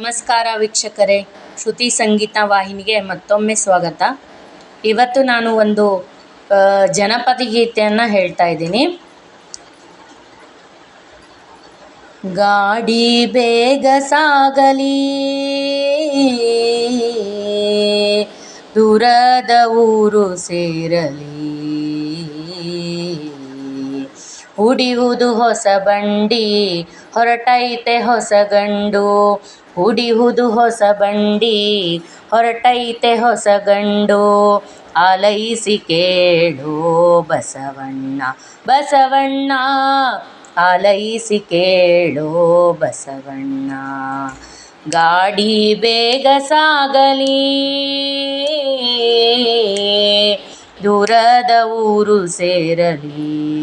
ನಮಸ್ಕಾರ ವೀಕ್ಷಕರೇ. ಶ್ರುತಿ ಸಂಗೀತ ವಾಹಿನಿಗೆ ಮತ್ತೊಮ್ಮೆ ಸ್ವಾಗತ. ಇವತ್ತು ನಾನು ಒಂದು ಜನಪದ ಗೀತೆಯನ್ನು ಹೇಳ್ತಾ ಇದ್ದೀನಿ. ಗಾಡಿ ಬೇಗ ಸಾಗಲಿ. ದೂರದ ಊರು ಸೇರಲಿ. ಹುಡಿಯುವುದು ಹೊಸ ಬಂಡಿ, ಹೊರಟೈತೆ ಹೊಸ ಗಂಡು. ಹುಡಿಯುವುದು ಹೊಸ ಬಂಡಿ, ಹೊರಟೈತೆ ಹೊಸ ಗಂಡು. ಆಲೈಸಿ ಕೇಳು ಬಸವಣ್ಣ ಬಸವಣ್ಣ. ಆಲೈಸಿ ಕೇಳು ಬಸವಣ್ಣ. ಗಾಡಿ ಬೇಗ ಸಾಗಲಿ. ದೂರದ ಊರು ಸೇರಲಿ.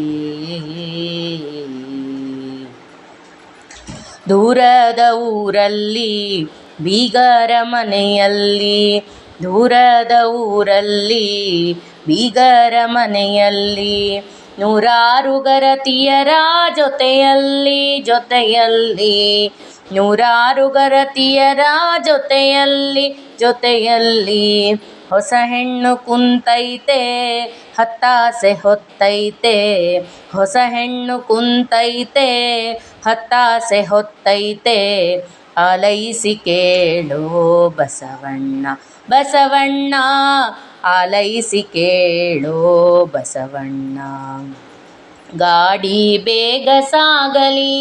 ದೂರದ ಊರಲ್ಲಿ, ಬೀಗರ ಮನೆಯಲ್ಲಿ. ದೂರದ ಊರಲ್ಲಿ, ಬೀಗರ ಮನೆಯಲ್ಲಿ. ನೂರಾರು ಗರತಿಯರ ಜೊತೆಯಲ್ಲಿ ಜೊತೆಯಲ್ಲಿ. ನೂರಾರು ಗರತಿಯರ ಜೊತೆಯಲ್ಲಿ ಜೊತೆಯಲ್ಲಿ. ಹೊಸ ಹೆಣ್ಣು ಕುಂತೈತೆ, ಹತ್ತಾಸೆ ಹೊತ್ತೈತೆ. ಹೊಸ ಹೆಣ್ಣು ಕುಂತೈತೆ ಹತ್ತಾಸೆ ಹೊತ್ತೈತೆ. ಆಲೈಸಿ ಕೇಳು ಬಸವಣ್ಣ ಬಸವಣ್ಣ ಆಲೈಸಿ ಕೇಳು ಬಸವಣ್ಣ. ಗಾಡಿ ಬೇಗ ಸಾಗಲಿ.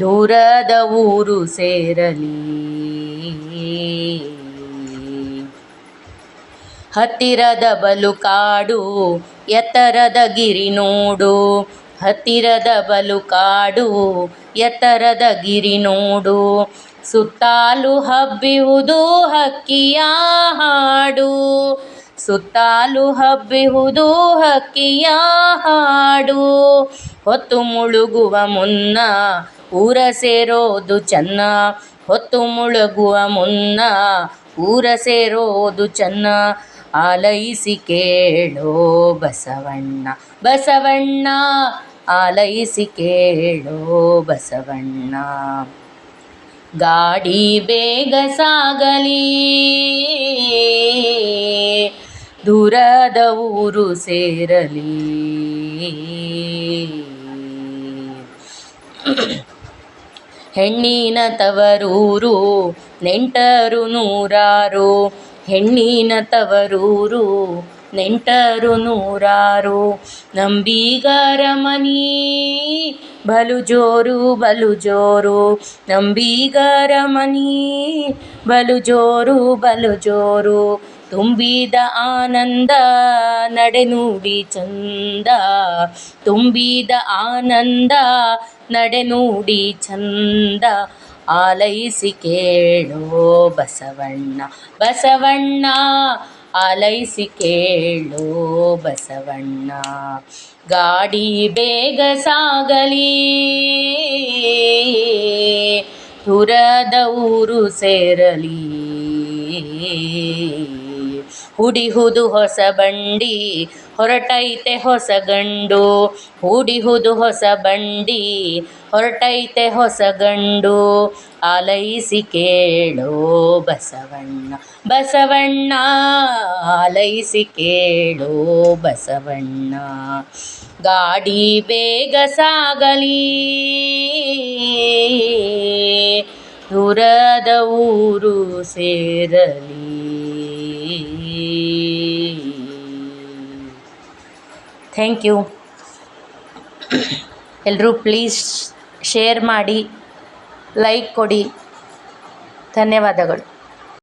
ದೂರದ ಊರು ಸೇರಲಿ. ಹತ್ತಿರದ ಬಲು ಕಾಡು, ಎತ್ತರದ ಗಿರಿ ನೋಡು. ಹತ್ತಿರದ ಬಲು ಕಾಡು, ಎತ್ತರದ ಗಿರಿ ನೋಡು. ಸುತ್ತಾಲು ಹಬ್ಬಿಹುದು ಹಕ್ಕಿಯ ಹಾಡು. ಸುತ್ತಾಲು ಹಬ್ಬಿಹುದು ಹಕ್ಕಿಯ ಹಾಡು. ಹೊತ್ತು ಮುಳುಗುವ ಮುನ್ನ ಊರ ಸೇರೋದು ಚೆನ್ನ. ಹೊತ್ತು ಮುಳುಗುವ ಮುನ್ನ ಊರ ಸೇರೋದು ಚೆನ್ನ. ಆಲೈಸಿ ಕೇಳೋ ಬಸವಣ್ಣ ಬಸವಣ್ಣ, ಆಲೈಸಿ ಕೇಳೋ ಬಸವಣ್ಣ. ಗಾಡಿ ಬೇಗ ಸಾಗಲಿ, ದೂರದ ಊರು ಸೇರಲಿ. ಹೆಣ್ಣಿನ ತವರೂರು, ನೆಂಟರು ನೂರಾರು ಹೆಣ್ಣಿನ ತವರೂರು ನೆಂಟರು ನೂರಾರು. ನಂಬಿಗರ ಮನಿ ಬಲು ಜೋರು ಬಲು ಜೋರು ನಂಬಿಗರ ಮನಿ ಬಲು ಜೋರು ಬಲು ಜೋರು ತುಂಬಿದ ಆನಂದ, ನಡೆನುಡಿ ಚಂದ. ತುಂಬಿದ ಆನಂದ, ನಡೆನುಡಿ ಚಂದ. ಆಲೈಸಿ ಕೇಳೋ ಬಸವಣ್ಣ ಬಸವಣ್ಣ, ಆಲೈಸಿ ಕೇಳೋ ಬಸವಣ್ಣ. ಗಾಡಿ ಬೇಗ ಸಾಗಲಿ, ದೂರದ ಊರು ಸೇರಲಿ. ಹುಡಿಹುದು ಹೊಸ ಬಂಡಿ ಹೊರಟೈತೆ ಹೊಸ ಗಂಡು, ಹೂಡಿಹುದು ಹೊಸ ಬಂಡಿ. ಹೊರಟೈತೆ ಹೊಸ ಗಂಡು, ಆಲೈಸಿ ಕೇಳೋ ಬಸವಣ್ಣ. ಬಸವಣ್ಣ, ಆಲೈಸಿ ಕೇಳೋ ಬಸವಣ್ಣ. ಗಾಡಿ ಬೇಗ ಸಾಗಲಿ. ದೂರದ ಊರು ಸೇರಲಿ. ಥ್ಯಾಂಕ್ ಯು ಎಲ್ಲರೂ ಪ್ಲೀಸ್ ಶೇರ್ ಮಾಡಿ ಲೈಕ್ ಕೊಡಿ. ಧನ್ಯವಾದಗಳು.